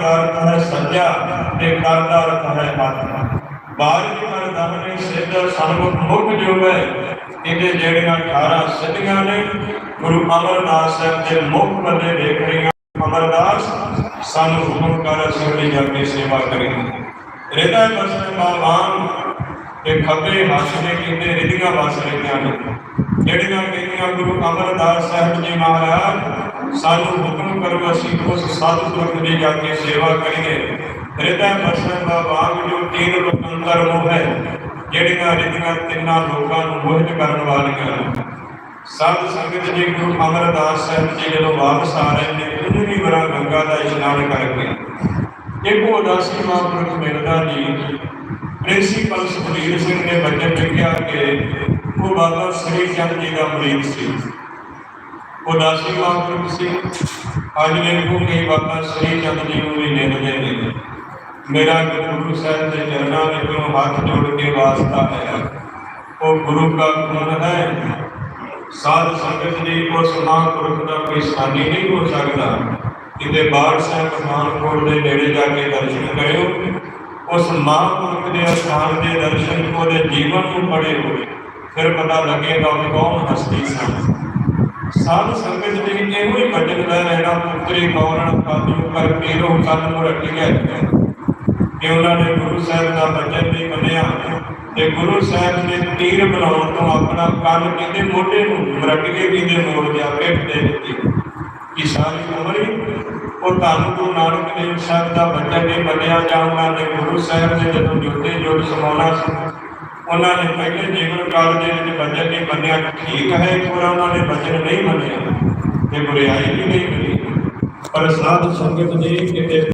ਦਾ ਹੈ ਸੱਜਾ ਤੇ ਕਰ ਦਾ ਹੈ ਹੱਥ ਬਾਰਿਕ ਕਰ ਦਮਨੇ ਸਿੱਧ ਸਨਮੁਖ ਮੁਖ ਜੋ ਇਹਦੇ ਜਿਹੜੀਆਂ 18 ਸਿੱਧੀਆਂ ਨੇ, ਗੁਰੂ ਅਮਰਦਾਸ ਸਾਹਿਬ ਦੇ ਮੁਖ ਬੰਦੇ ਦੇਖ ਰਹੀਆਂ। ਅਮਰਦਾਸ, ਸਾਨੂੰ ਹੁਕਮ ਕਰ ਅਸੀਂ ਉਹਦੀ ਜਾ ਕੇ ਸੇਵਾ ਕਰੀਏ। ਰਿਦਾ ਬਸਨ ਬਾਵਾਨ ਤੇ ਖੱਬੇ ਹੱਥ ਦੇ ਕਿਤੇ ਰਿਧੀਆਂ ਵਸ ਰਹੀਆਂ ਨੇ। ਜਿਹੜੀਆਂ ਕਹਿੰਦੀਆਂ ਗੁਰੂ ਅਮਰਦਾਸ ਸਾਹਿਬ ਜੀ ਮਹਾਰਾਜ ਸਾਨੂੰ ਹੁਕਮ ਕਰੋ, ਅਸੀਂ ਉਸ ਸਤਿਗੁਰੂ ਦੀ ਜਾ ਕੇ ਸੇਵਾ ਕਰੀਏ। ਰਿਦਾ ਬਸਨ ਬਾਵਾਨ ਜੋ ਤੀਨ ਲੋਕੰਦਰ ਮੋਹ ਹੈ, ਜਿਹੜੀਆਂ ਰਿਧੀਆਂ ਤਿੰਨਾਂ ਲੋਕਾਂ ਨੂੰ ਮੋਹਿਤ ਕਰਨ ਵਾਲੀਆਂ ਨੇ। ਸਾਧ ਸੰਗਤ ਜੀ ਗੁਰੂ ਅਮਰਦਾਸ ਸਾਹਿਬ ਜੀ ਜਦੋਂ ਵਾਪਸ ਆ ਰਹੇ ਨੇ, ਉਹਨੂੰ ਵੀ ਬੜਾ ਗੰਗਾ ਦਾ ਇਸ਼ਨਾਨ ਕਰਕੇ। ਇੱਕੋ ਉਦਾਸੀ ਮਹਾਂਪੁਰਖ ਮਿਲਦਾ ਜੀ ਪ੍ਰਿੰਸੀਪਲ ਸੁਖਬੀਰ ਸਿੰਘ ਨੇ ਬੱਚੇ ਲਿਖਿਆ ਕਿ ਉਹ ਬਾਬਾ ਸ੍ਰੀ ਚੰਦ ਜੀ ਦਾ ਮਰੀਦ ਸੀ। ਉਦਾਸੀ ਮਹਾਂਪੁਰਖ ਸੀ। ਅੱਜ ਵੇਖੋ ਕਿ ਬਾਬਾ ਸ੍ਰੀ ਚੰਦ ਜੀ ਨੂੰ ਵੀ ਨਿੰਦਦੇ ਨੇ। ਮੇਰਾ ਗੁਰੂ ਸਾਹਿਬ ਦੇ ਚਰਨਾਂ ਵਿੱਚ ਹੱਥ ਜੋੜ ਕੇ ਵਾਸਤਾ ਹੈ। ਉਹ ਗੁਰੂ ਦਾ ਗੁਣ ਹੈ। ਸਾਧ ਸੰਗਤ ਜੀ ਉਸ ਮਹਾਂਪੁਰਖ ਦਾ ਕੋਈ ਸਾਨੀ ਨਹੀਂ ਹੋ ਸਕਦਾ। ਕਿਤੇ ਬਾੜ ਸਾਹਿਬ ਪਠਾਨਕੋਟ ਦੇ ਨੇੜੇ ਜਾ ਕੇ ਦਰਸ਼ਨ ਕਰਿਓ। ਉਸ ਮਹਾਂਪੁਰਖ ਦੇ ਅਸਥਾਨ ਦੇ ਦਰਸ਼ਨ ਉਹਦੇ ਜੀਵਨ ਨੂੰ ਪੜ੍ਹਿਓ ਫਿਰ ਪਤਾ ਲੱਗੇਗਾ ਉਹ ਕੌਣ ਹਸਤੀ ਸਨ। ਸਾਧ ਸੰਗਤ ਜੀ ਇਹੋ ਹੀ ਭਜਨ ਲੈ ਰਹਿਣਾ ਪੁੱਤਰੀ ਕੌਰਣ ਕਾਦੂ ਕਰ ਪੀਰੋ ਕੰਨ ਮੁਰਟਿਆ ਕਿ ਉਹਨਾਂ ਨੇ ਗੁਰੂ ਸਾਹਿਬ ਦਾ ਬਚਨ ਨਹੀਂ ਮੰਨਿਆ ਤੇ ਗੁਰੂ ਸਾਹਿਬ ਨੇ ਤੀਰ ਬਣਾਉਣ ਤੋਂ ਆਪਣਾ ਕੰਨ ਕਹਿੰਦੇ ਮੋਢੇ ਨੂੰ ਮਰਟ ਕੇ ਕਹਿੰਦੇ ਮੋੜ ਦਿਆ ਪਿੱਠ ਦੇ ਦਿੱਤੀ। ਕਿ ਸਾਰੀ ਉਮਰ ਹੀ ਉਹ ਧੰਨ ਗੁਰੂ ਨਾਨਕ ਦੇਵ ਸਾਹਿਬ ਦਾ ਬਚਨ ਨਹੀਂ ਮੰਨਿਆ ਜਾਂ ਉਹਨਾਂ ਨੇ ਗੁਰੂ ਸਾਹਿਬ ਦੇ ਜਦੋਂ ਜੋਤੇ ਜੋਤ ਸਮਾਉਣਾ ਸੀ, ਉਹਨਾਂ ਨੇ ਪਹਿਲੇ ਜੀਵਨ ਕਾਲ ਦੇ ਵਿੱਚ ਬਚਨ ਨਹੀਂ ਮੰਨਿਆ। ਠੀਕ ਹੈ ਪਰ ਉਹਨਾਂ ਨੇ ਬਚਨ ਨਹੀਂ ਮੰਨਿਆ ਤੇ ਬੁਰੀਾਈ ਵੀ ਨਹੀਂ ਕਰੀ। ਪਰ ਸਾਧ ਸੰਗਤ ਜੀ ਕਿਤੇ